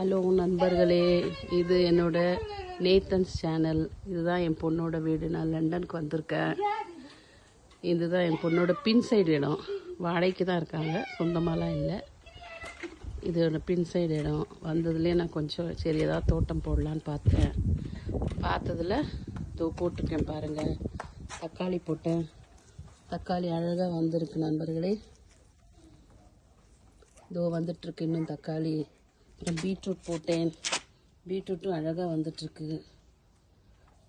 Hello நண்பர்களே இது என்னோட நேத்தன்ஸ் சேனல். இதுதான் என் பொண்ணோட வீடு. நான் லண்டனுக்கு வந்திருக்கேன். இதுதான் என் பொண்ணோட பின் சைடு இடம். வாடகைக்கு தான் இருக்காங்க. சொந்தமாலாம் இல்லை. இதோட பின் சைடு இடம். வந்ததுலேயே நான் கொஞ்சம் சரி ஏதாவது தோட்டம் போடலான்னு பார்த்தேன். பார்த்ததுல தோ போட்டிருக்கேன் பாருங்கள் தக்காளி போட்டேன். தக்காளி அழகாக வந்திருக்கு நண்பர்களே. இதோ வந்துட்டுருக்கு இன்னும் தக்காளி. பீட்ரூட் போட்டேன். பீட்ரூட்டும் அழகாக வந்துட்டுருக்கு.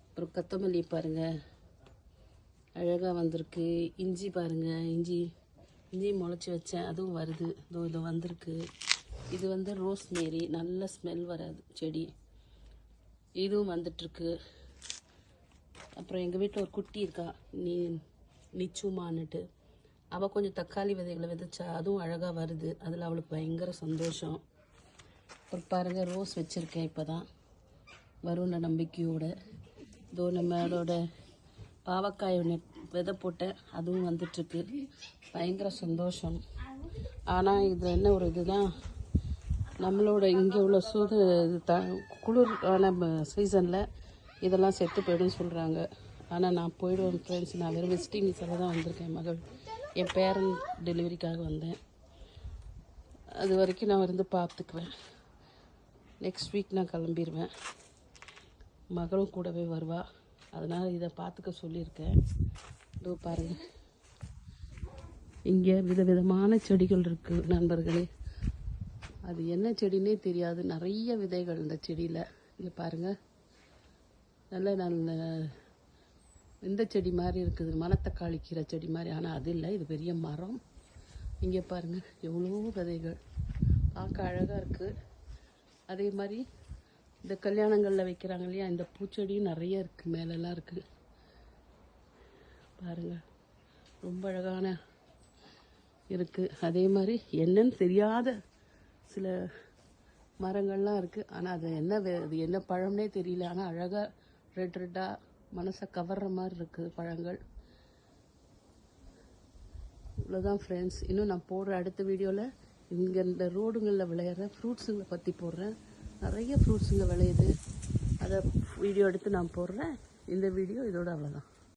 அப்புறம் கொத்தமல்லி பாருங்கள் அழகாக வந்திருக்கு. இஞ்சி பாருங்கள் இஞ்சி இஞ்சி முளைச்சி வச்சேன் அதுவும் வருது. இதோ இது வந்திருக்கு. இது வந்து ரோஸ் மேரி நல்ல ஸ்மெல் வராது செடி. இதுவும் வந்துட்டுருக்கு. அப்புறம் எங்கள் வீட்டில் ஒரு குட்டி இருக்கா. நீ நிச்சுமான்னுட்டு. அவள் கொஞ்சம் தக்காளி விதைகளை விதைச்சா அதுவும் அழகாக வருது. அதில் அவளுக்கு பயங்கர சந்தோஷம். ஒரு பாருங்கள் ரோஸ் வச்சுருக்கேன் இப்போ தான் வரும்ன நம்பிக்கையோட. இதோ நம்மளோட பாவக்காய் ஒன்று விதை போட்டேன். அதுவும் வந்துட்டுருக்கு. பயங்கர சந்தோஷம். ஆனால் இது என்ன ஒரு இதுதான் நம்மளோட இங்கே உள்ள சூடு இது த குளிரான சீசனில் இதெல்லாம் செத்து போயிடும்னு சொல்கிறாங்க ஆனால் நான் போயிடுவேன் ஃப்ரெண்ட்ஸ் நான் வெறும் விசிட்டிங் விசாவில் தான் வந்திருக்கேன் மகள். என் பேரன் டெலிவரிக்காக வந்தேன். அது வரைக்கும் நான் இருந்து பார்த்துக்குவேன். நெக்ஸ்ட் வீக் நான் கிளம்பிடுவேன் மகளும் கூடவே வருவா. அதனால் இதை பார்த்துக்க சொல்லியிருக்கேன். இதோ பாருங்கள் இங்கே விதவிதமான செடிகள் இருக்குது நண்பர்களே. அது என்ன செடினே தெரியாது. நிறைய விதைகள் இந்த செடியில். இங்கே பாருங்கள் நல்ல நல்ல இந்த செடி மாதிரி இருக்குது. மணத்தக்காளி கீரை செடி மாதிரி. ஆனால் அது இல்லை. இது பெரிய மரம். இங்கே பாருங்கள் எவ்வளோ விதைகள். பார்க்க அழகாக இருக்குது அதே மாதிரி இந்த கல்யாணங்களில் வைக்கிறாங்க இல்லையா இந்த பூச்செடியும் நிறைய இருக்குது மேலெல்லாம் இருக்குது பாருங்கள் ரொம்ப அழகான இருக்குது அதே மாதிரி என்னன்னு தெரியாத சில மரங்கள்லாம் இருக்குது ஆனால் அது என்ன வே- அது என்ன பழம்னே தெரியல. ஆனால் அழகாக ரெட் ரெட்டாக மனசை கவர்ற மாதிரி இருக்குது பழங்கள். இவ்வளோதான் ஃப்ரெண்ட்ஸ் இன்னும் நான் போடுற அடுத்த வீடியோவில் இங்கே இந்த ரோடுங்களில் விளையிற ஃப்ரூட்ஸுங்களை பற்றி போடுறேன். நிறைய ஃப்ரூட்ஸுங்க விளையுது. அதை வீடியோ எடுத்து நான் போடுறேன். இந்த வீடியோ இதோட அவ்வளோதான்